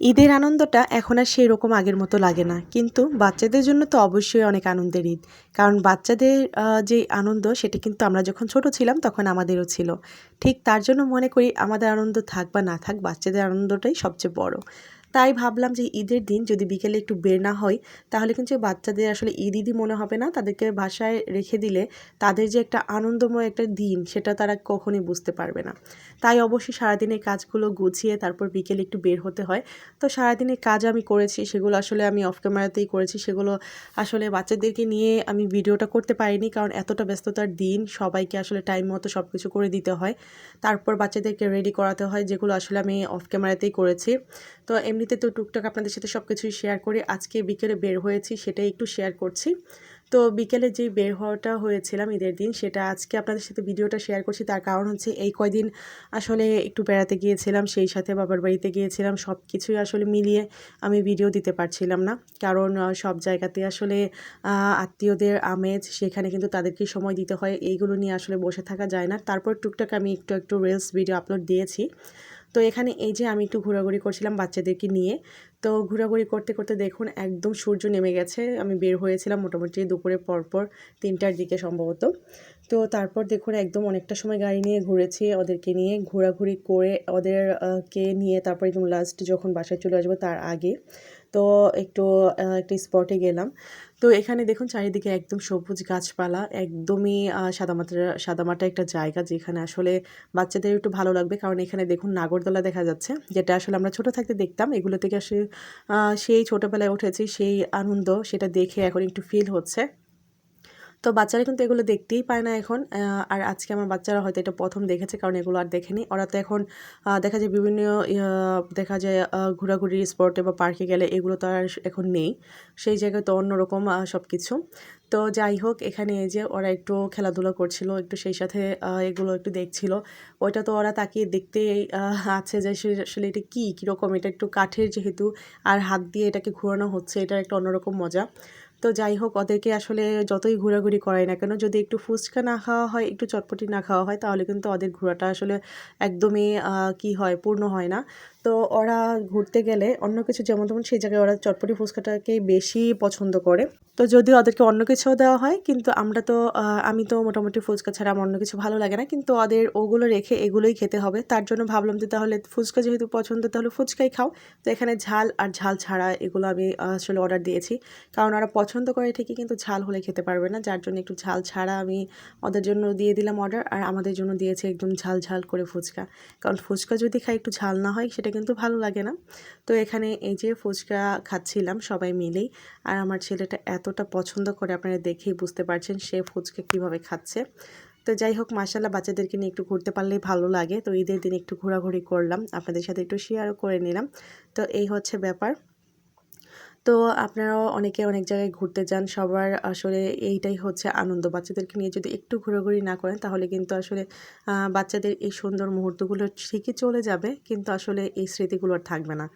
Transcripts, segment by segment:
ঈদের আনন্দটা এখন আর সেই রকম আগের মতো লাগে না। কিন্তু বাচ্চাদের জন্য তো অবশ্যই অনেক আনন্দের ঈদ। কারণ বাচ্চাদের যে আনন্দ, সেটা কিন্তু আমরা যখন ছোট ছিলাম তখন আমাদেরও ছিল। ঠিক তার জন্য মনে করি আমাদের আনন্দ থাক বা না থাক, বাচ্চাদের আনন্দটাই সবচেয়ে বড়। তাই ভাবলাম যে ঈদের দিন যদি বিকেলে একটু বের না হয়, তাহলে কিন্তু বাচ্চাদের আসলে ঈদ ঈদই মনে হবে না। তাদেরকে বাসায় রেখে দিলে তাদের যে একটা আনন্দময় একটা দিন, সেটা তারা কখনই বুঝতে পারবে না। তাই অবশ্যই সারাদিনের কাজগুলো গুছিয়ে তারপর বিকেলে একটু বের হতে হয়। তো সারাদিনের কাজ আমি করেছি, সেগুলো আসলে আমি অফ ক্যামেরাতেই করেছি। সেগুলো আসলে বাচ্চাদেরকে নিয়ে আমি ভিডিওটা করতে পারিনি, কারণ এতটা ব্যস্ততার দিন সবাইকে আসলে টাইম মতো সব কিছু করে দিতে হয়। তারপর বাচ্চাদেরকে রেডি করাতে হয়, যেগুলো আসলে আমি অফ ক্যামেরাতেই করেছি। তো এমনিতে তো টুকটাক আপনাদের সাথে সব কিছুই শেয়ার করি। আজকে বিকেলে বের হয়েছি, সেটাই একটু শেয়ার করছি। তো বিকেলে যে বের হওয়াটা হয়েছিলাম ঈদের দিন, সেটা আজকে আপনাদের সাথে ভিডিওটা শেয়ার করছি। তার কারণ হচ্ছে এই কয়দিন আসলে একটু বেড়াতে গিয়েছিলাম, সেই সাথে বাবার বাড়িতে গিয়েছিলাম। সব কিছুই আসলে মিলিয়ে আমি ভিডিও দিতে পারছিলাম না। কারণ সব জায়গাতে আসলে আত্মীয়দের আমেজ, সেখানে কিন্তু তাদেরকে সময় দিতে হয়। এইগুলো নিয়ে আসলে বসে থাকা যায় না। তারপর টুকটাক আমি একটু একটু রিলস ভিডিও আপলোড দিয়েছি। তো এখানে এই যে আমি একটু ঘোরাঘুরি করছিলাম বাচ্চাদেরকে নিয়ে। তো ঘোরাঘুরি করতে করতে দেখুন একদম সূর্য নেমে গেছে। আমি বের হয়েছিলাম মোটামুটি দুপুরে পরপর তিনটার দিকে সম্ভবত। তো তারপর দেখুন একদম অনেকটা সময় গাড়ি নিয়ে ঘুরেছি ওদেরকে নিয়ে। ঘোরাঘুরি করে ওদেরকে নিয়ে তারপর একদম লাস্ট যখন বাসায় চলে আসব তার আগে। তো একটু একটু স্পটে গেলাম। তো এখানে দেখুন চারিদিকে একদম সবুজ গাছপালা, একদমই সাদামাটা সাদামাটা একটা জায়গা যেখানে আসলে বাচ্চাদের একটু ভালো লাগবে। কারণ এখানে দেখুন নাগরদোলা দেখা যাচ্ছে, যেটা আসলে আমরা ছোট থাকতে দেখতাম। এগুলো থেকে আসলে সেই ছোটোবেলায় উঠেছি, সেই আনন্দ, সেটা দেখে এখন একটু ফিল হচ্ছে। তো বাচ্চারা কিন্তু এগুলো দেখতেই পায় না এখন আর আজকে আমার বাচ্চারা হয়তো এটা প্রথম দেখেছে কারণ এগুলো আর দেখেনি। ওরা তো এখন দেখা যায় বিভিন্ন দেখা যায় ঘোরাঘুরির স্পটে বা পার্কে গেলে এগুলো তো আর এখন নেই। সেই জায়গায় তো অন্যরকম সব কিছু তো যাই হোক, এখানে এই যে ওরা একটু খেলাধুলা করছিল, একটু সেই সাথে এগুলো একটু দেখছিল। ওইটা তো ওরা তাকিয়ে দেখতে আছে যে আসলে এটা কী, কীরকম? এটা একটু কাঠের যেহেতু, আর হাত দিয়ে এটাকে ঘোরানো হচ্ছে, এটা একটা অন্যরকম মজা। তো যাই হোক, ওদেরকে আসলে যতই ঘোরাঘুরি করাই না কেন, যদি একটু ফুচকা না খাওয়া হয়, একটু চটপটি না খাওয়া হয়, তাহলে কিন্তু ওদের ঘোরাটা আসলে একদমই কি হয়, পূর্ণ হয় না। তো ওরা ঘুরতে গেলে অন্য কিছু যেমন তেমন সেই জায়গায় ওরা চটপটি ফুচকাটাকেই বেশি পছন্দ করে। তো যদি ওদেরকে অন্য কিছুও দেওয়া হয়, কিন্তু আমরা তো আমি তো মোটামুটি ফুচকা ছাড়া আমার অন্য কিছু ভালো লাগে না, কিন্তু ওদের ওগুলো রেখে এগুলোই খেতে হবে। তার জন্য ভাবলাম যে তাহলে ফুচকা যেহেতু পছন্দ, তাহলে ফুচকাই খাও। তো এখানে ঝাল আর ঝাল ছাড়া এগুলো আমি আসলে অর্ডার দিয়েছি। কারণ ওরা পছন্দ করে ঠিকই কিন্তু ঝাল হলে খেতে পারবে না। যার জন্য একটু ঝাল ছাড়া আমি ওদের জন্য দিয়ে দিলাম অর্ডার আর আমাদের জন্য দিয়েছে একদম ঝাল ঝাল করে ফুচকা। কারণ ফুচকা যদি খাই একটু ঝাল না হয়, সেটা কিন্তু ভালো লাগে না। তো এখানে এই যে ফুচকা খাচ্ছিলাম সবাই মিলেই, আর আমার ছেলেটা এতটা পছন্দ করে আপনারা দেখেই বুঝতে পারছেন সে ফুচকা কীভাবে খাচ্ছে। তো যাই হোক মাসাল্লাহ বাচ্চাদেরকে নিয়ে একটু ঘুরতে পারলেই ভালো লাগে। তো ঈদের দিন একটু ঘোরাঘুরি করলাম, আপনাদের সাথে একটু শেয়ারও করে নিলাম। তো এই হচ্ছে ব্যাপার। তো আপনারাও অনেকে অনেক জায়গায় ঘুরতে যান। সবার আসলে এইটাই হচ্ছে আনন্দ। বাচ্চাদেরকে নিয়ে যদি একটু ঘোরাঘুরি না করেন, তাহলে কিন্তু আসলে বাচ্চাদের এই সুন্দর মুহূর্তগুলো ঠিকই চলে যাবে, কিন্তু আসলে এই স্মৃতিগুলো আর থাকবে না।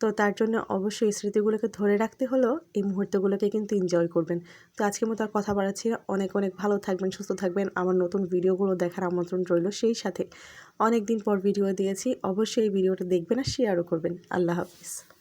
তো তার জন্য অবশ্যই স্মৃতিগুলোকে ধরে রাখতে হলেও এই মুহূর্তগুলোকে কিন্তু এনজয় করবেন। তো আজকের মতো আর কথা বাড়াচ্ছি অনেক অনেক ভালো থাকবেন, সুস্থ থাকবেন। আমার নতুন ভিডিওগুলো দেখার আমন্ত্রণ রইল সেই সাথে। অনেক দিন পর ভিডিও দিয়েছি। অবশ্যই এই ভিডিওটা দেখবেন আর শেয়ারও করবেন। আল্লাহ হাফিজ।